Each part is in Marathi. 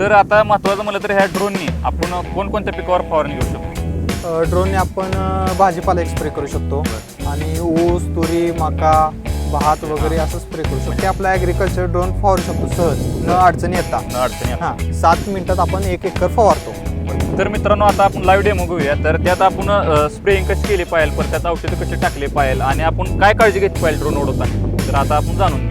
तर आता महत्वाचं म्हणलं तर ह्या ड्रोननी आपण कोणकोणत्या पिकावर फवारणी घेऊ शकतो? ड्रोनने आपण भाजीपाला एक स्प्रे करू शकतो आणि ऊस तुरी मका भात वगैरे असं स्प्रे करू शकतो. ते आपला ॲग्रिकल्चर ड्रोन फवारू शकतो सहज. न अडचण येता. न अडचणी. हां सात मिनिटात आपण एक एकर फवारतो. तर मित्रांनो आता आपण लाईव्ह डेमो घेऊया. तर त्यात आपण स्प्रेइंग कशी केली पाहिजे पण त्यात औषधं कशी टाकली पाहिजे आणि आपण काय काळजी घेतली पाहिजे ड्रोन उडवताना तर आता आपण जाणून घेऊ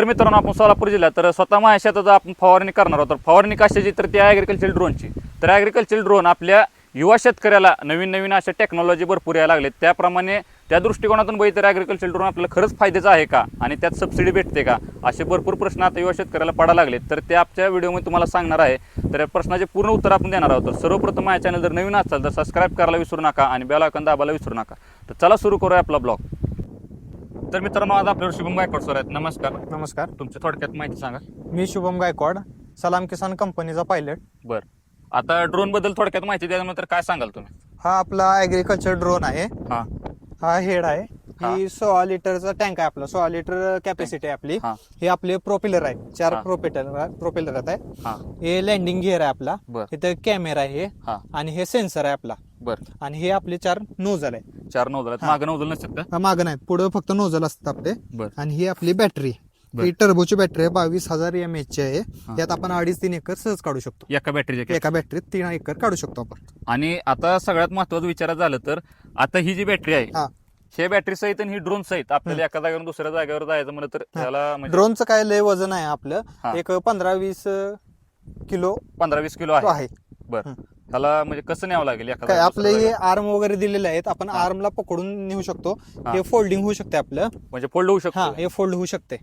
तर मित्रांनो आपण सोलापूर जिल्ह्यात तर स्वतः माझ्या शेतात आपण फवारणी करणार आहोत. तर फवारणी कशाची? तर ती ॲग्रिकल्चर ड्रोनची तर ॲग्रिकल्चर ड्रोन आपल्या युवा शेतकऱ्याला नवीन नवीन अशा टेक्नॉलॉजी भरपूर यायला लागले त्याप्रमाणे त्या दृष्टिकोनातून बघितलं तर ॲग्रिकल्चर ड्रोन आपल्याला खरंच फायद्याचं आहे का? आणि त्यात सबसिडी भेटते का? असे भरपूर प्रश्न आता युवा शेतकऱ्याला पडायला लागले तर ते आजच्या व्हिडिओमध्ये तुम्हाला सांगणार आहे. तर या प्रश्नाचे पूर्ण उत्तर आपण देणार आहोत. तर सर्वप्रथम माझ्या चॅनल जर नवीन असाल तर सबस्क्राईब करायला विसरू नका आणि बेल आयकॉन दाबायला विसरू नका. तर चला सुरू करूया आपला ब्लॉग तर मित्रांनो आज आपल्यावर शुभम गायकवाड सर आहेत. नमस्कार. नमस्कार. तुमच्या थोडक्यात माहिती सांगा. मी शुभम गायकवाड सलाम किसान कंपनीचा पायलट. बर. आता ड्रोनबद्दल थोडक्यात माहिती द्यायला काय सांगाल तुम्ही? हा आपला ॲग्रिकल्चर ड्रोन आहे. हा. हा हेड आहे. हा. सोळा लिटरचा टँक आहे आपला. सोळा लिटर कॅपॅसिटी आहे आपली. हा. हे आपले प्रोपेलर आहे. चार हा. प्रोपेलर प्रोपेलर आहे. हा. हे लँडिंग गिअर आहे आपला. बर. इथं कॅमेरा आहे हा. आणि हे सेन्सर आहे आपला. बर. आणि हे आपले चार नोझल आहे चार नौदल आहेत. मागं नौदल नसतात का? हा, मागं नाही. पुढे फक्त नोझल असतात आपले. बर. आणि ही आपली बॅटरी. बर. ही टर्बोची बॅटरी आहे बावीस हजार एम एच ची आहे. हा. यात आपण अडीच तीन एकर सहज काढू शकतो. एका बॅटरीच्या एका बॅटरीत तीन एकर काढू शकतो आपण. आणि आता सगळ्यात महत्वाचं विचारायचं झालं तर आता ही जी बॅटरी आहे हा. हे बॅटरी सहित आणि ही ड्रोन सहित आपल्याला एका जागेवरून दुसऱ्या जागेवर जायचं म्हणलं तर हा. त्याला म्हणजे ड्रोनचं काय लय वजन आहे आपलं? हा. एक पंधरा वीस किलो पंधरा वीस किलो आहे. आहे. बर. हं. त्याला म्हणजे कसं न्यावं लागेल काय आपले हे? आर्म वगैरे दिलेले आहेत आपण हा. आर्मला पकडून नेऊ शकतो. हा. हे फोल्डिंग होऊ शकते आपलं. म्हणजे फोल्ड होऊ हा शकतो? हे फोल्ड होऊ शकते.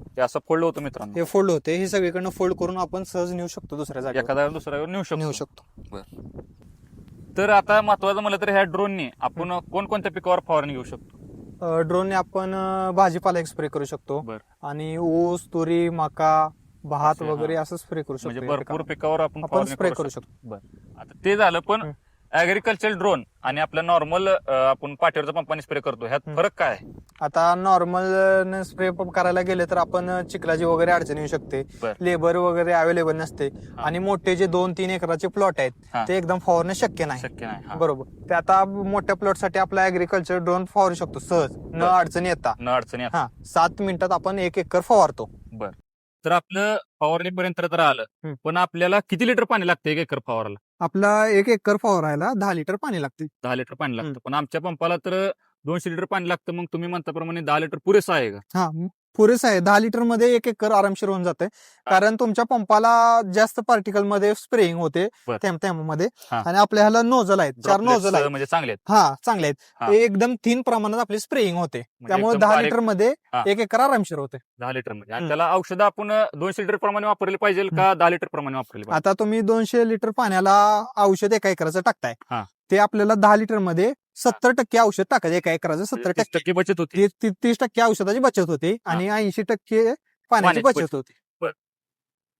हे असं फोल्ड होतं मित्रांनो. हे फोल्ड होते हे सगळीकडनं फोल्ड करून आपण सहज नेऊ शकतो दुसऱ्या एका जागेवर. जागेवर दुसऱ्या जागेवर नेऊ शकतो. नेऊ शकतो. तर आता महत्वाचं म्हणलं तर ह्या ड्रोननी आपण कोणकोणत्या पिकावर फवारणी घेऊ शकतो? ड्रोनने आपण अं, भाजीपाला एक स्प्रे करू शकतो. बर. आणि ऊस तुरी मका भात असे, हा. वगैरे असं स्प्रे करू शकतो म्हणजे या भरपूर पिकावर. पिकावर आपण आपण फवारणी स्प्रे करू शकतो बर आता ते झालं पण. ऍग्रिकल्चर ड्रोन आणि आपल्या नॉर्मल आपण पाठीवरचा पंपाने स्प्रे करतो ह्यात हं. फरक काय आहे आता नॉर्मल स्प्रे करायला गेले तर आपण चिखलाची वगैरे अडचण येऊ शकते बर. लेबर वगैरे अवेलेबल नसते आणि मोठे जे दोन तीन एकराचे प्लॉट हा. आहेत ते एकदम फवारणे शक्य नाही शक्य नाही हा. बरोबर ते आता मोठ्या प्लॉटसाठी आपला ऍग्रिकल्चर ड्रोन फवारू शकतो सहज न बर. अडचण येता न अडचणी. हा सात मिनिटात आपण एक एकर फवारतो बर तर आपलं फवारणी पर्यंत तर आलं. पण आपल्याला किती लिटर पाणी लागतं एक एकर फवाराला आपला एक एकर फवारायला दहा लिटर पाणी लागते दहा लिटर पाणी लागतं. पण आमच्या पंपाला तर दोनशे लिटर पाणी लागतं. मग तुम्ही म्हणताप्रमाणे दहा लिटर पुरेसं आहे का? हा. पुरेसं आहे. दहा लिटरमध्ये एक एकर आरामशीर होऊन जाते कारण तुमच्या पंपाला जास्त पार्टिकलमध्ये स्प्रेइंग होते बर. थेंब थेंबामध्ये हा. आणि आपल्या ह्याला नोझल आहेत. चार Droplets, नोझल आहेत. म्हणजे चांगले आहेत. हा चांगले हा. आहेत एकदम तीन प्रमाणात आपली स्प्रेइंग होते. त्यामुळे एकदम दहा लिटरमध्ये हा. एक एकर आरामशीर होते. दहा लिटरमध्ये आणि. त्याला औषधं आपण दोनशे लिटर प्रमाणे वापरले पाहिजे का दहा लिटर प्रमाणे वापरले पाहिजे? आता तुम्ही दोनशे लिटर पाण्याला औषध एका एकराचं टाकताय. हा. ते आपल्याला दहा लिटरमध्ये सत्तर टक्के औषध टाकायचं एका एकराचं सत्तर तीस टक्के. टक्के बचत होती. ती- ती- तीस टक्के औषधाची बचत होते आणि ऐंशी टक्के पाण्याची पाण्याची बचत होते.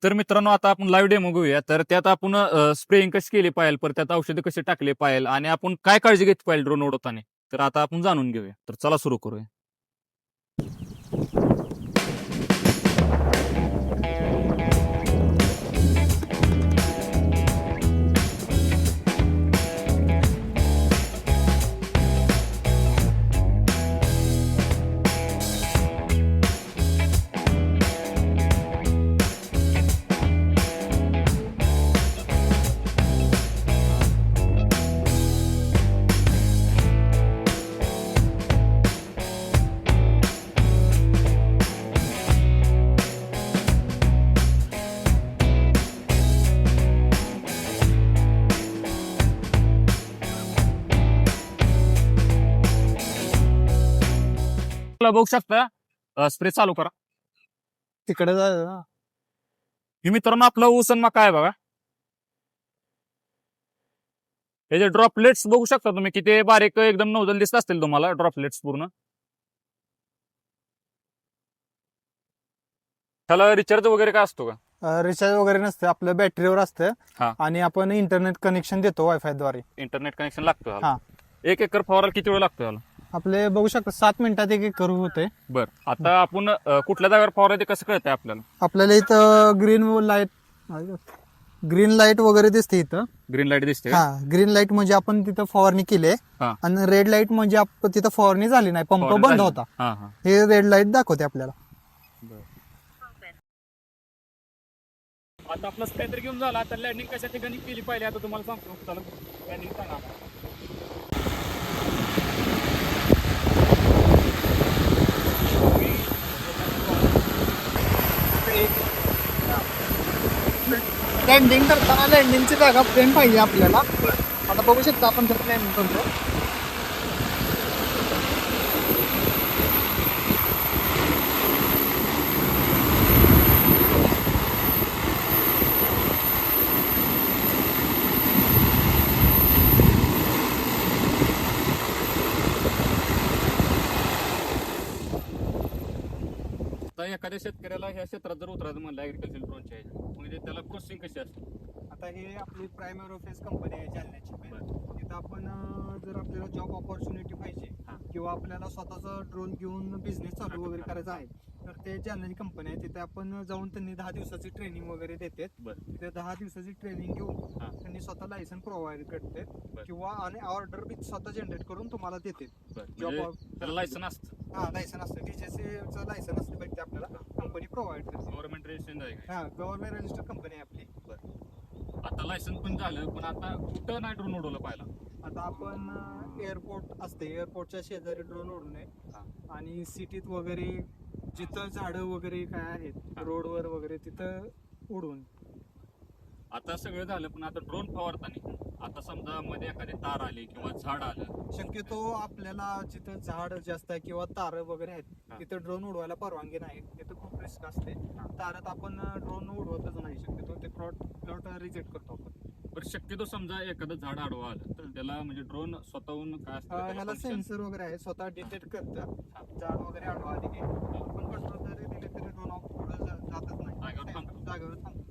तर मित्रांनो आता आपण लाईव्ह डेमो घेऊया. तर त्यात आपण स्प्रेइंग कशी केली पाहिजे पर त्यात औषधं कशी टाकले पाहिजे आणि आपण काय काळजी घेतली पाहिजे ड्रोन उडवताना तर आता आपण जाणून घेऊया. तर चला सुरू करूया. तुला बघू शकता स्प्रे चालू करा. तिकडे मित्रांनो आपलं ऊस मग काय बघा. हे जे ड्रॉपलेट्स बघू शकता तुम्ही किती बारीक एकदम नौजल दिसत असतील तुम्हाला ड्रॉपलेट्स पूर्ण. त्याला रिचार्ज वगैरे काय असतो का? रिचार्ज वगैरे नसते आपल्या बॅटरीवर असतं. आणि आपण इंटरनेट कनेक्शन देतो वायफायद्वारे. इंटरनेट कनेक्शन लागतो एक एकर फवारा किती वेळ लागतो आपले बघू शकता सात मिनिटात एक एक करू होते. बर. आता आपण अं, कुठल्या जागेवर फवारा ते कसं कळतंय आपल्याला? आपल्याला इथं ग्रीन लाइट ग्रीन लाइट वगैरे दिसते इथं. ग्रीन लाइट दिसते हा ग्रीन लाइट म्हणजे आपण तिथं फवारणी केली हा. आणि रेड लाइट म्हणजे तिथं फवारणी झाली नाही पंप फवारणी बंद झाली. होता. हा हा. हे रेड लाइट दाखवते आपल्याला. आता आपला स्प्रे तर घेऊन झाला आता लँडिंग कशा ठिकाणी केली पाहिजे आता तुम्हाला सांगतो. चला लँडिंग सांगा. लँडिंग करताना लँडिंगची जागा प्लेन पाहिजे आपल्याला. आता बघू शकता आपण जर प्लॅनिंग करतो. आता एखाद्या शेतकऱ्याला ह्या क्षेत्रात जर उतरायचं म्हणलं ऍग्रिकल्चर ड्रोनच्या म्हणजे त्याला प्रोसेसिंग कशी असते आता हे आपली प्रायमरी ऑफिस कंपनी आहे जालन्याची तिथं आपण अं, जर आपल्याला जॉब ऑपॉर्च्युनिटी पाहिजे. किंवा आपल्याला स्वतःचा ड्रोन घेऊन बिझनेस चालू वगैरे करायचा आहे तर ते जालन्याची कंपनी आहे. तिथे आपण जाऊन त्यांनी दहा दिवसाची ट्रेनिंग वगैरे बरं. तिथे दहा दिवसाची ट्रेनिंग घेऊन हा. त्यांनी स्वतः लायसन प्रोव्हाइड करते बरं. किंवा आणि ऑर्डर बी स्वतः जनरेट करून तुम्हाला देते बरं. म्हणजे त्याला लायसन असतं. हा लायसन असतं. डीजेसीचं लायसन असतं पाहिजे ते आपल्याला. कंपनी प्रोव्हाइड करते. गव्हर्नमेंट रजिस्ट्रेशन आहे का? हा गव्हर्नमेंट रजिस्टर कंपनी आहे आपली. आता लायसन पण झालं पण आता कुठं नाही ड्रोन उडवलं पाहिला आता आपण एअरपोर्ट असते. एअरपोर्टच्या शेजारी ड्रोन उडू नये. आणि सिटीत वगैरे जिथं झाडं वगैरे काय आहेत. रोडवर वगैरे तिथं उडून आता सगळं झालं पण आता ड्रोन फवारताना आता समजा मध्ये एखादी तार आली किंवा झाड आलं. शक्यतो आपल्याला जिथं झाड जास्त आहे किंवा तारं वगैरे. आहेत तिथं ड्रोन उडवायला परवानगी नाही. तिथं खूप रिस्क असते. तारात आपण ड्रोन उडवतच नाही. शक्यतो ते प्लॉट प्लॉट रिजेक्ट करतो आपण. पण शक्यतो समजा एखादं झाड आडवा आलं तर त्याला म्हणजे ड्रोन स्वतःहून काय असतं त्याला function? सेन्सर वगैरे आहे स्वतः डिटेक्ट करतं झाड वगैरे आडवा आली की आपण कंट्रोल जरी दिले तरी ड्रोन पुढे जातच नाही जागेवर थांबतो. जागेवर थांबतो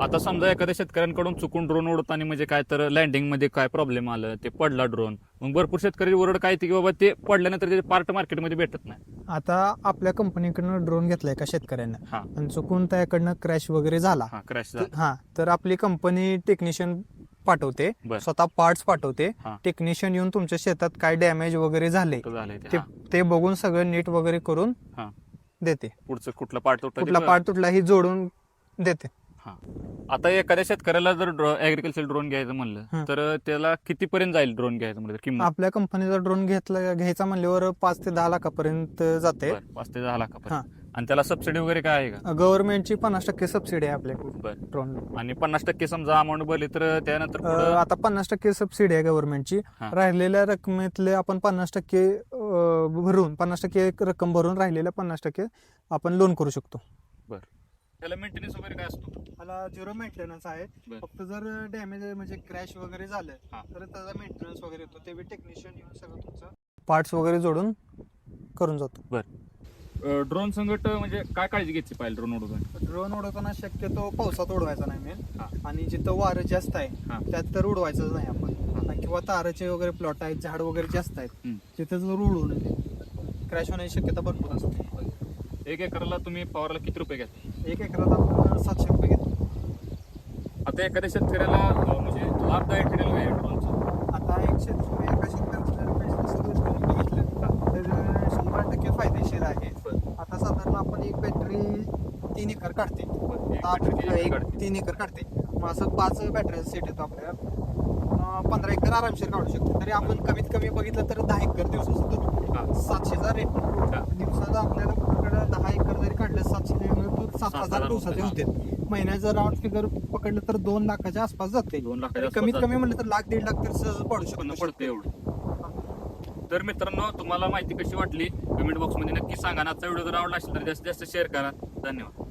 आता समजा एखाद्या शेतकऱ्यांकडून चुकून ड्रोन उडताना म्हणजे काय तर लँडिंगमध्ये काय प्रॉब्लेम आलं ते पडला ड्रोन मग भरपूर शेतकरी ओरड काय येते की बाबा ते पडल्यानंतर ते पार्ट मार्केटमध्ये भेटत नाही. आता आपल्या कंपनीकडनं ड्रोन घेतलाय का शेतकऱ्यांना? हा. आणि चुकून त्याकडनं क्रॅश वगैरे झाला. हा क्रॅश तर- हा तर आपली कंपनी टेक्निशियन पाठवते बर. स्वतः पार्ट्स पाठवते. हा. टेक्निशियन येऊन तुमच्या शेतात काय डॅमेज वगैरे झाले झालंय ते ते हा. ते बघून सगळं नीट वगैरे करून हा. देते. पुढचं कुठला पार्ट कुठला पार्ट तुटलाही जोडून देते. आता एखाद्या शेतकऱ्याला जर ऍग्रिकल्चर ड्रोन घ्यायचं म्हणलं. तर त्याला कितीपर्यंत जाईल ड्रोन घ्यायचं म्हणलं? तर किंमत? आपल्या कंपनीचा ड्रोन घेतला घ्यायचा म्हणल्यावर पाच ते दहा लाखापर्यंत जाते. बरं, पाच ते दहा. लाखापर्यंत. आणि त्याला सबसिडी वगैरे काय आहे का? गव्हर्नमेंटची पन्नास टक्के सबसिडी आहे आपल्याकडे बरं. ड्रोन आणि पन्नास टक्के समजा अमाऊंट भरली तर त्यानंतर आता पन्नास टक्के सबसिडी आहे गव्हर्नमेंटची. राहिलेल्या रकमेतले आपण पन्नास टक्के भरून पन्नास टक्के रक्कम भरून राहिलेल्या पन्नास टक्के आपण लोन करू शकतो. त्याला मेंटेनन्स वगैरे काय असतो? मला झिरो मेंटेनन्स आहे. बरं. फक्त जर डॅमेज म्हणजे क्रॅश वगैरे झालं हा. तर त्याचा मेंटेनन्स वगैरे येतो. ते बी टेक्निशियन येऊन सगळं तुमचं पार्ट्स वगैरे जोडून करून जातो. ड्रोन संकट म्हणजे काय काळजी घ्यायची पाहिजे ड्रोन उडवताना ड्रोन उडवताना शक्यतो पावसात उडवायचा नाही हा. मेन आणि जिथं वारं जास्त हा. आहे त्यात तर उडवायचंच नाही आपण. आणि किंवा ताराचे वगैरे प्लॉट आहेत झाड वगैरे जास्त आहेत हम्म. तिथे जर उडवू नये क्रॅश होण्याची शक्यता भरपूर असते. एक एकरला तुम्ही पवारला किती रुपये घ्या एक एकरात आपण सातशे रुपये घेतो. आता एखाद्या शेतकऱ्याला म्हणजे लाभदायक ठरेल का ड्रोनचं आता एक शेतकरी एका शेतकऱ्याचं जर पैशाचं दृष्टीने बघितलं तर शंभर टक्के फायदेशीर आहे. आता साधारण आपण एक बॅटरी तीन एकर काढते आठ- तीन एकर एक काढते. तीन एकर काढते मग असं पाच बॅटरी सेट येतो आपल्याला पंधरा एकर आरामशीर काढू शकतो. तरी आपण कमीत कमी बघितलं तर दहा एकर दिवसाचं. सातशेचा रेट. दिवसाचा आपल्याला कुठकडे दहा एकर जरी काढलं सातशे तर सात हजार दिवसाचे. होते. महिन्याचं राऊंड फिगर पकडलं तर दोन लाखाच्या आसपास जाते. दोन लाखाच्या कमीत कमी म्हणलं तर लाख दीड लाख तर सहज पडू शकतो. पडतं एवढं. तर मित्रांनो तुम्हाला माहिती कशी वाटली? कमेंट बॉक्समध्ये नक्की सांगा. आणि आजचा व्हिडिओ जर आवडला असेल तर जास्तीत जास्त शेअर करा. धन्यवाद.